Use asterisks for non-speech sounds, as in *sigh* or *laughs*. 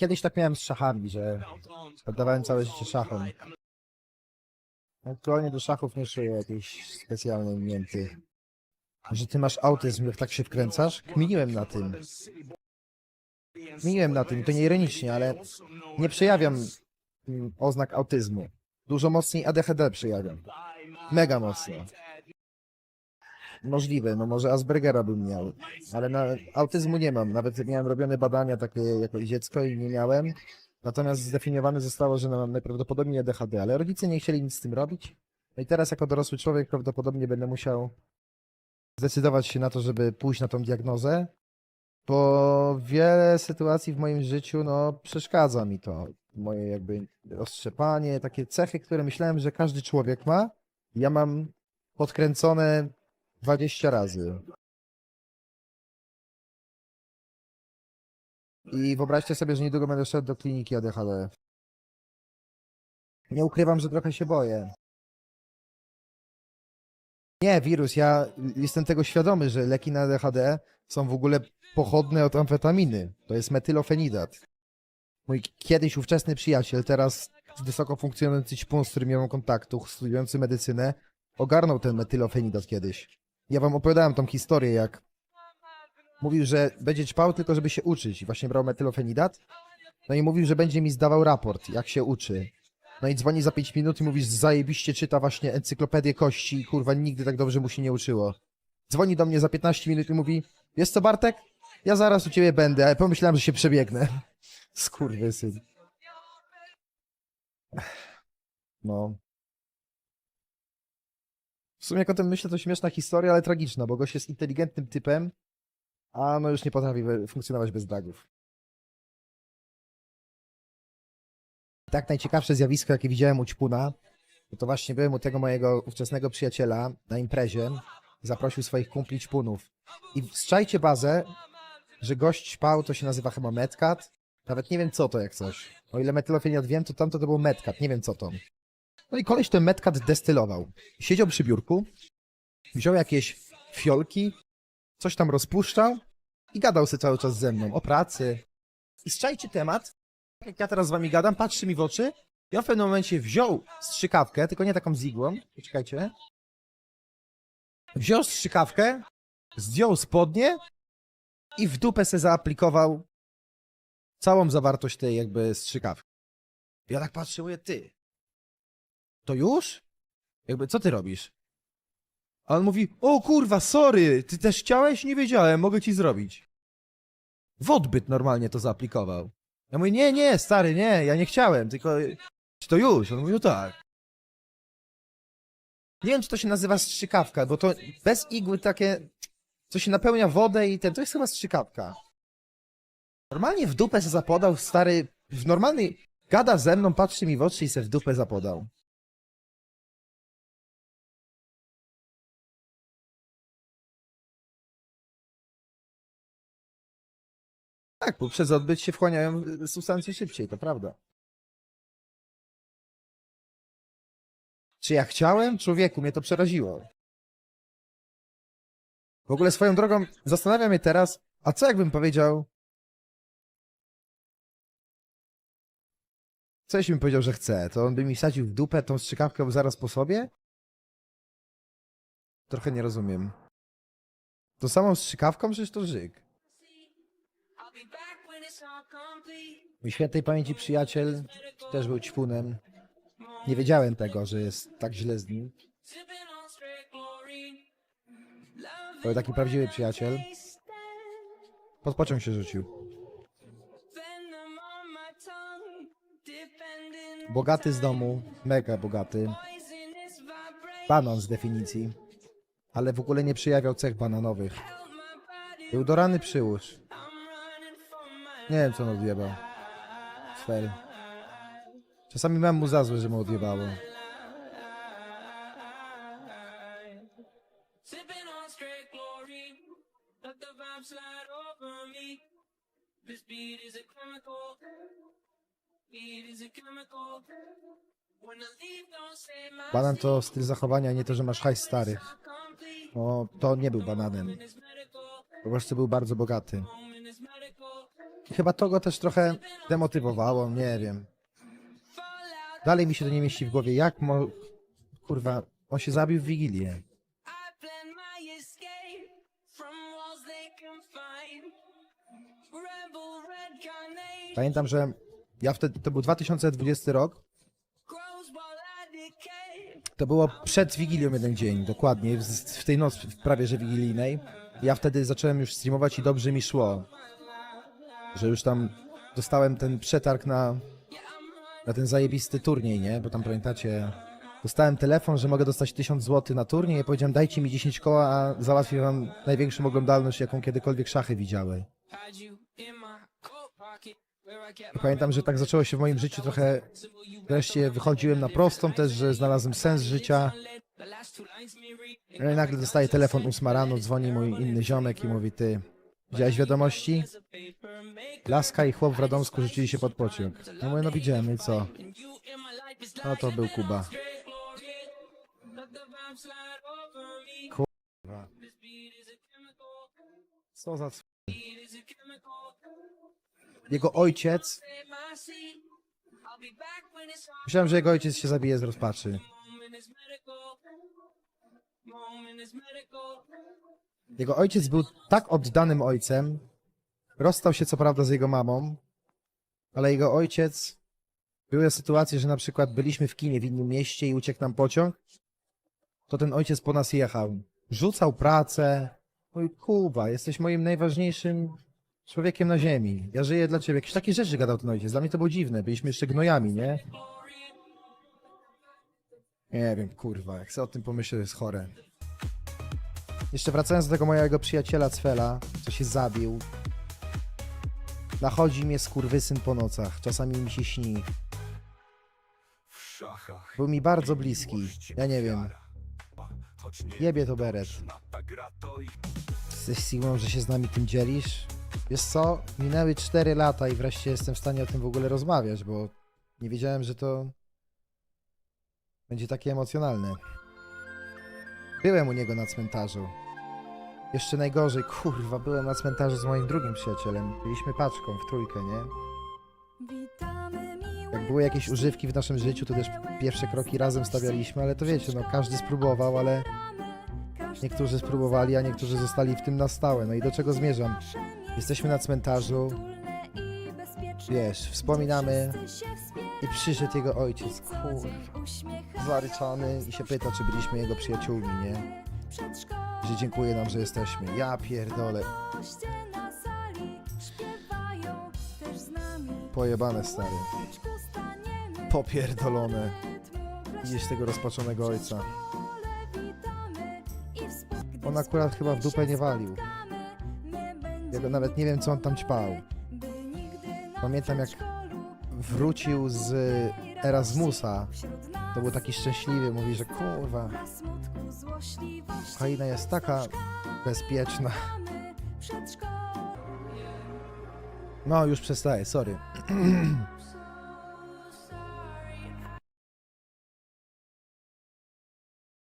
kiedyś tak miałem z szachami, że oddawałem całe życie szachom. Aktualnie do szachów nie czuję jakiejś specjalnej mięty. Że ty masz autyzm, jak tak się wkręcasz? Kminiłem na tym. Kminiłem na tym, to nie ironicznie, ale nie przejawiam mm, oznak autyzmu. Dużo mocniej ADHD przejawiam. Mega mocno. Możliwe, no może Aspergera bym miał, ale na autyzmu nie mam. Nawet miałem robione badania takie jako dziecko i nie miałem. Natomiast zdefiniowane zostało, że mam najprawdopodobniej ADHD, ale rodzice nie chcieli nic z tym robić. No i teraz jako dorosły człowiek prawdopodobnie będę musiał zdecydować się na to, żeby pójść na tą diagnozę, bo wiele sytuacji w moim życiu, no, przeszkadza mi to. Moje jakby roztrzepanie, takie cechy, które myślałem, że każdy człowiek ma, ja mam podkręcone 20 razy. I wyobraźcie sobie, że niedługo będę szedł do kliniki ADHD. Nie ukrywam, że trochę się boję. Nie, wirus, ja jestem tego świadomy, że leki na ADHD są w ogóle pochodne od amfetaminy. To jest metylofenidat. Mój kiedyś ówczesny przyjaciel, teraz wysoko funkcjonujący ćpun, z którym miałem kontaktu, studiujący medycynę, ogarnął ten metylofenidat kiedyś. Ja wam opowiadałem tą historię, jak mówił, że będzie ćpał tylko, żeby się uczyć i właśnie brał metylofenidat. No i mówił, że będzie mi zdawał raport, jak się uczy. No i dzwoni za 5 minut i mówisz, zajebiście czyta właśnie encyklopedię kości i kurwa nigdy tak dobrze mu się nie uczyło. Dzwoni do mnie za 15 minut i mówi, jest co Bartek? Ja zaraz u ciebie będę, ale pomyślałem, że się przebiegnę. *laughs* Skurwysyn. No. W sumie jak o tym myślę, to śmieszna historia, ale tragiczna, bo gość jest inteligentnym typem, a no już nie potrafi funkcjonować bez dragów. Tak, najciekawsze zjawisko, jakie widziałem u Ćpuna, to, właśnie byłem u tego mojego ówczesnego przyjaciela na imprezie. Zaprosił swoich kumpli Ćpunów. I strzajcie bazę, że gość ćpał, to się nazywa chyba Metcat. Nawet nie wiem co to jak coś. O ile metylofeniat wiem, to tamto to był Metcat, nie wiem co to. No i koleś ten Metcat destylował. Siedział przy biurku, wziął jakieś fiolki, coś tam rozpuszczał i gadał sobie cały czas ze mną o pracy. I strzajcie temat, tak jak ja teraz z wami gadam, patrzy mi w oczy i on w pewnym momencie wziął strzykawkę, tylko nie taką z igłą, poczekajcie. Wziął strzykawkę, zdjął spodnie i w dupę se zaaplikował całą zawartość tej jakby strzykawki. Ja tak patrzę, mówię, ty, to już? Jakby, co ty robisz? A on mówi, o kurwa, sorry, ty też chciałeś? Nie wiedziałem, mogę ci zrobić. W odbyt normalnie to zaaplikował. Ja mówię, nie, nie, stary, nie, ja nie chciałem, tylko czy to już? On mówi, no tak. Nie wiem, czy to się nazywa strzykawka, bo to bez igły takie, co się napełnia wodę i ten, to jest chyba strzykawka. Normalnie w dupę se zapodał, stary, w normalnej, gada ze mną, patrzy mi w oczy i se w dupę zapodał. Tak, bo przez odbyt się wchłaniają substancje szybciej, to prawda. Czy ja chciałem? Człowieku, mnie to przeraziło. W ogóle swoją drogą zastanawia mnie teraz, a co jakbym powiedział... Co jeśli bym powiedział, że chcę? To on by mi wsadził w dupę tą strzykawkę zaraz po sobie? Trochę nie rozumiem. To samą strzykawką? Przecież to żyk. Mój świętej pamięci przyjaciel też był ćpunem. Nie wiedziałem tego, że jest tak źle z nim. To był taki prawdziwy przyjaciel. Pod pociąg się rzucił. Bogaty z domu, mega bogaty. Banan z definicji. Ale w ogóle nie przejawiał cech bananowych. Był do rany przyłóż. Nie wiem, co on odjebał. Sfer. Czasami mam mu za złe, że mu odjebało. Banan to styl zachowania, nie to, że masz hajs starych. complete. No, to nie był bananem. Po prostu był bardzo bogaty. Chyba to go też trochę demotywowało, nie wiem. Dalej mi się to nie mieści w głowie, jak mo... Kurwa, on się zabił w Wigilię. Pamiętam, że ja wtedy, to był 2020 rok, to było przed Wigilią jeden dzień, dokładnie, w, w tej nocy prawie że wigilijnej. Ja wtedy zacząłem już streamować i dobrze mi szło. Że już tam dostałem ten przetarg na, na ten zajebisty turniej, nie? Bo tam pamiętacie, dostałem telefon, że mogę dostać 1000 zł na turniej i powiedziałem dajcie mi 10 koła, a załatwię wam największą oglądalność, jaką kiedykolwiek szachy widziały. I pamiętam, że tak zaczęło się w moim życiu trochę, wreszcie wychodziłem na prostą też, że znalazłem sens życia. No i nagle dostaję telefon 8 rano, dzwoni mój inny ziomek i mówi, ty, widziałeś wiadomości? Laska i chłop w Radomsku rzucili się pod pociąg. No mówię, no widziałem, i co? No to był Kuba. Kurwa, co za... c-. Jego ojciec, myślałem, że jego ojciec się zabije z rozpaczy. Jego ojciec był tak oddanym ojcem, rozstał się co prawda z jego mamą, ale jego ojciec, były sytuacje, że na przykład byliśmy w kinie w innym mieście i uciekł nam pociąg, to ten ojciec po nas jechał. Rzucał pracę. Mój Kuba, jesteś moim najważniejszym człowiekiem na ziemi. Ja żyję dla ciebie. Jakieś takie rzeczy gadał ten ojciec. Dla mnie to było dziwne. Byliśmy jeszcze gnojami, nie? Nie wiem, kurwa, jak sobie o tym pomyślę, jest chore. Jeszcze wracając do tego mojego przyjaciela Cfela, co się zabił. Nachodzi mnie skurwysyn po nocach. Czasami mi się śni. Był mi bardzo bliski. Ja nie wiem. Jebie to beret. Jesteś Sigmą, że się z nami tym dzielisz? Wiesz co? Minęły 4 lata i wreszcie jestem w stanie o tym w ogóle rozmawiać, bo nie wiedziałem, że to będzie takie emocjonalne. Byłem u niego na cmentarzu. Jeszcze najgorzej, kurwa, byłem na cmentarzu z moim drugim przyjacielem. Byliśmy paczką w trójkę, nie? Jak były jakieś używki w naszym życiu, to też pierwsze kroki razem stawialiśmy, ale to wiecie, no każdy spróbował, ale niektórzy spróbowali, a niektórzy zostali w tym na stałe. No i do czego zmierzam? Jesteśmy na cmentarzu, wiesz, wspominamy i przyszedł jego ojciec, kurwa, zaryczany i się pyta, czy byliśmy jego przyjaciółmi, nie? Że dziękuję nam, że jesteśmy. Ja pierdolę. Pojebane stary. Popierdolone. Widzisz tego rozpaczonego ojca. On akurat chyba w dupę nie walił. Ja go nawet nie wiem, co on tam ćpał. Pamiętam, jak wrócił z Erasmusa. To był taki szczęśliwy, mówi, że kurwa, Ukraina jest taka bezpieczna. No, już przestaję, sorry. *clears throat*